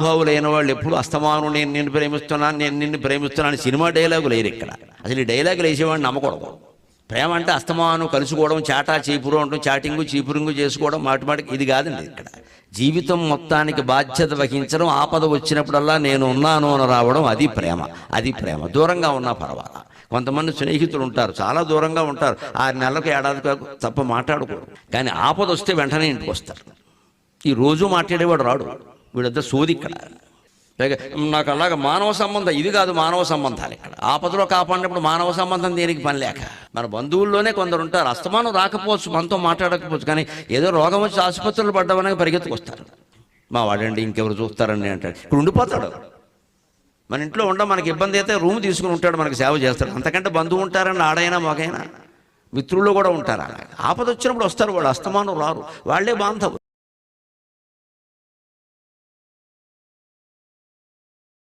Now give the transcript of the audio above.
మహానుభావులైన వాళ్ళు ఎప్పుడు అస్తమాను నేను నిన్ను ప్రేమిస్తున్నాను నేను నిన్ను ప్రేమిస్తున్నాను సినిమా డైలాగు లేరు ఇక్కడ. అసలు ఈ డైలాగులు వేసేవాడిని నమ్మకూడదు. ప్రేమ అంటే అస్తమాను కలుసుకోవడం చాటా చీపురు ఉండడం చాటింగు చీపురింగు చేసుకోవడం మాటి మాటికి ఇది కాదండి ఇక్కడ. జీవితం మొత్తానికి బాధ్యత వహించడం ఆపద వచ్చినప్పుడల్లా నేను ఉన్నాను అని రావడం అది ప్రేమ అది ప్రేమ. దూరంగా ఉన్నా పర్వాలా. కొంతమంది స్నేహితులు ఉంటారు చాలా దూరంగా ఉంటారు. ఆరు నెలలకు ఏడాది తప్ప మాట్లాడకూడదు. కానీ ఆపద వస్తే వెంటనే ఇంటికి వస్తారు. ఈ రోజు మాట్లాడేవాడు రాడు. వీడంతా సోది ఇక్కడ నాకు అలాగ మానవ సంబంధం ఇది కాదు మానవ సంబంధాలు ఇక్కడ. ఆపదలో కాపాడినప్పుడు మానవ సంబంధం దేనికి పని లేక? మన బంధువుల్లోనే కొందరు ఉంటారు. అస్తమానం రాకపోవచ్చు మనతో మాట్లాడకపోవచ్చు కానీ ఏదో రోగం వచ్చి ఆసుపత్రులు పడ్డామని పరిగెత్తుకొస్తారు. మా వాడండి ఇంకెవరు చూస్తారని అంటాడు. ఇప్పుడు ఉండిపోతాడు. మన ఇంట్లో ఉండ మనకి ఇబ్బంది అయితే రూమ్ తీసుకుని ఉంటాడు మనకి సేవ చేస్తాడు. అంతకంటే బంధువు ఉంటారని ఆడైనా మగైనా మిత్రులు కూడా ఉంటారు అలాగే. ఆపద వచ్చినప్పుడు వస్తారు వాళ్ళు అస్తమానం రారు. వాళ్ళే బాంధవులు.